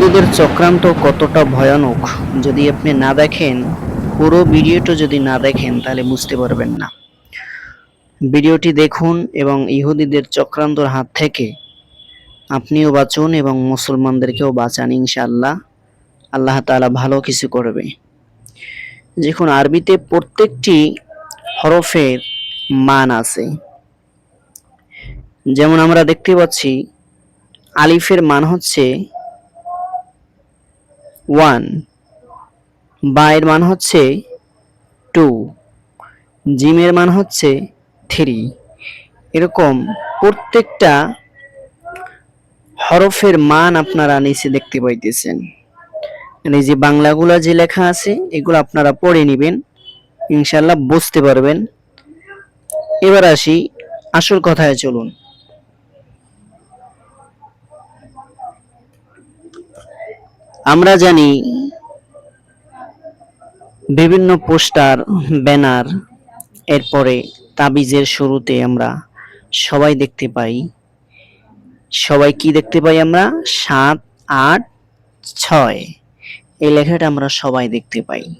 ইহুদিদের চক্রান্ত কতটা ভয়ানক, যদি আপনি না দেখেন, পুরো ভিডিওটা যদি না দেখেন, তাহলে বুঝতে পারবেন না। ভিডিওটি দেখুন এবং ইহুদিদের চক্রান্তর হাত থেকে আপনিও বাঁচুন এবং মুসলমানদেরকেও বাঁচান, ইনশাআল্লাহ। আল্লাহ তাআলা ভালো কিছু করবে। দেখুন, আরবিতে প্রত্যেকটি হরফের মান আছে। যেমন আমরা দেখতে পাচ্ছি, আলিফের মান হচ্ছে ওয়ান। বায়ের মান হচ্ছে টু। জিমের মান হচ্ছে থ্রি। এরকম প্রত্যেকটা হরফের মান আপনারা নিচে দেখতে পাইতেছেন। মানে এই যে বাংলাগুলা যে লেখা আছে, এগুলো আপনারা পড়ে নেবেন। ইনশাল্লাহ বুঝতে পারবেন। এবার আসি আসল কথায় চলুন। আমরা জানি বিভিন্ন পোস্টার, ব্যানার, এরপরে তাবিজের শুরুতে আমরা সবাই দেখতে পাই। সবাই কি দেখতে পাই আমরা? সাত, আট, ছয়। এই লেখাটা আমরা সবাই দেখতে পাই।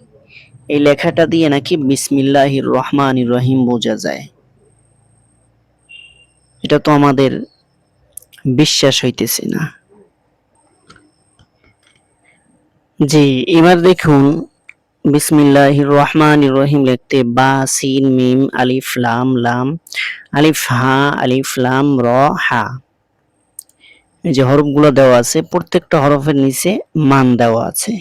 এই লেখাটা দিয়ে নাকি বিসমিল্লাহির রহমান রহিম বোঝা যায়। এটা তো আমাদের বিশ্বাস হইতেছে না। জি, এবার দেখুন বিসমিল্লাহির রহমান রহিম লিখতে বা, সিন, মিম, আলিফ, লাম লাম, আলিফ, হা, আলিফ, লাম, র, হা। এই যে হরফগুলো দেওয়া আছে, প্রত্যেকটা হরফের নিচে মান দেওয়া আছে।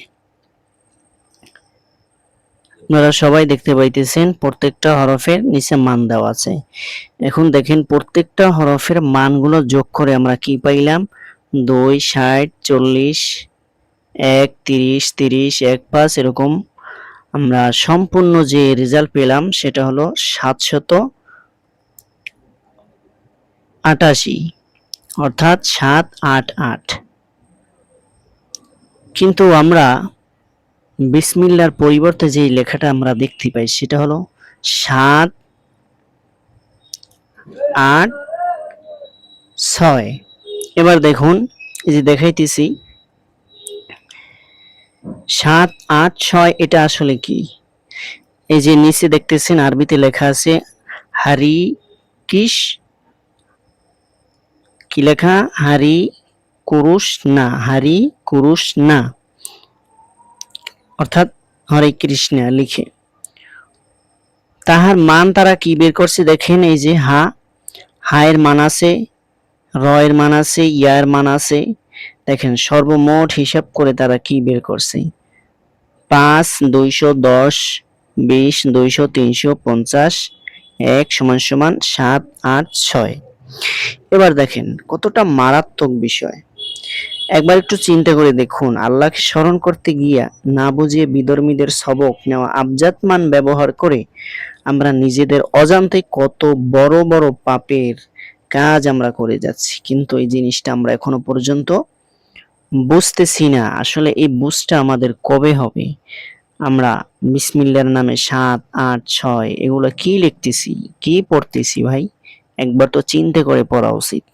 আপনারা সবাই দেখতে পাইতেছেন, প্রত্যেকটা হরফের নিচে মান দেওয়া আছে। এখন দেখেন, প্রত্যেকটা হরফের মানগুলো যোগ করে আমরা কি পাইলাম? দুই, ষাট, চল্লিশ এক, তিরিশ তিরিশ, এক পাঁচ এরকম আমরা সম্পূর্ণ যে রেজাল্ট পেলাম সেটা হলো সাতশত আটাশি, অর্থাৎ সাত আট আট। কিন্তু আমরা বিসমিল্লার পরিবর্তে যে লেখাটা আমরা দেখতে পাই সেটা হলো সাত আট ছয়। এবার দেখুন, এই যে দেখাইতেছি সাত, আট, ছয়, এটা আসলে কি? এই যে নিচে দেখতেছেন, আরবিতে লেখা আছে, হারি কিস, কি লেখা? হারি কুরুশ না, হারি কুরুশ না। অর্থাৎ হরে কৃষ্ণা লিখে। তাহার মান তারা কি বের করছে দেখেন, এই যে হা, হায়ের মান আছে, রয়ের মান আছে, ইয়ার মান আছে দেখেন, সর্বমোট হিসাব করে তারা কি বের করছে? পাঁচ, দুইশো দশ, বিশ, দুইশো তিনশো পঞ্চাশ, এক সমান সমান সাত, আট, ছয়। এবার দেখেন, কতটা মারাত্মক বিষয়। একবার একটু চিন্তা করে দেখুন, আল্লাহকে স্মরণ করতে গিয়া না বুঝিয়ে বিধর্মীদের সবক নেওয়া আবজাতমান ব্যবহার করে আমরা নিজেদের অজান্তে কত বড় বড় পাপের কাজ আমরা করে যাচ্ছি। কিন্তু এই জিনিসটা আমরা এখনও পর্যন্ত বুঝতেছি না। আসলে এই বুঝটা আমাদের কবে হবে? আমরা বিসমিল্লার নামে সাত, আট, ছয়, এগুলো কি লিখতেছি? কি পড়তেছি ভাই? একবার তো চিন্তা করে পড়া উচিত।